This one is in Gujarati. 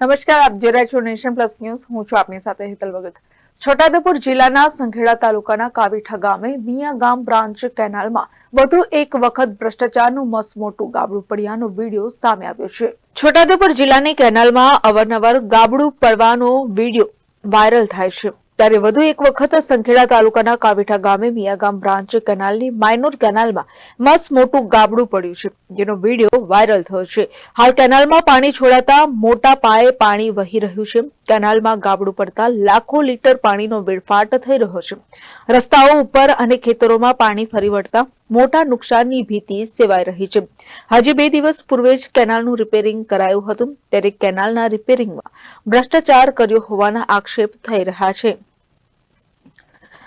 નમસ્કાર, આપ જોઈ રહ્યા છો નેશન પ્લસ ન્યૂઝ. હું છું આપની સાથે હેતલ ભગત. છોટાઉદેપુર જિલ્લાના સંખેડા તાલુકાના કાવીઠા ગામે મિયા ગામ બ્રાન્ચ કેનાલમાં વધુ એક વખત ભ્રષ્ટાચારનું મસમોટું ગાબડું પડ્યાનો વીડિયો સામે આવ્યો છે. છોટાઉદેપુર જિલ્લાની કેનાલમાં અવારનવાર ગાબડું પડવાનો વીડિયો વાયરલ થાય છે. ત્યારે વધુ એક વખત સંખેડા તાલુકાના કાવીઠા ગામે મિયાગામ બ્રાન્ચ કેનાલની માઇનોર કેનાલમાં મસ્ત મોટું ગાબડું પડ્યું છે. જેનો વીડિયો વાયરલ થયો છે. હાલ કેનાલમાં પાણી છોડાતા મોટા પાયે પાણી વહી રહ્યું છે. કેનાલમાં ગાબડું પડતા લાખો લીટર પાણીનો વેડફાટ થઈ રહ્યો છે. રસ્તાઓ ઉપર અને ખેતરોમાં પાણી ફરી વળતા મોટા નુકસાનની ભીતિ સેવાઈ રહી છે. હજી બે દિવસ પૂર્વે જ કેનાલનું રિપેરિંગ કરાયું હતું. ત્યારે કેનાલના રિપેરિંગમાં ભ્રષ્ટાચાર કર્યો હોવાના આક્ષેપ થઈ રહ્યા છે.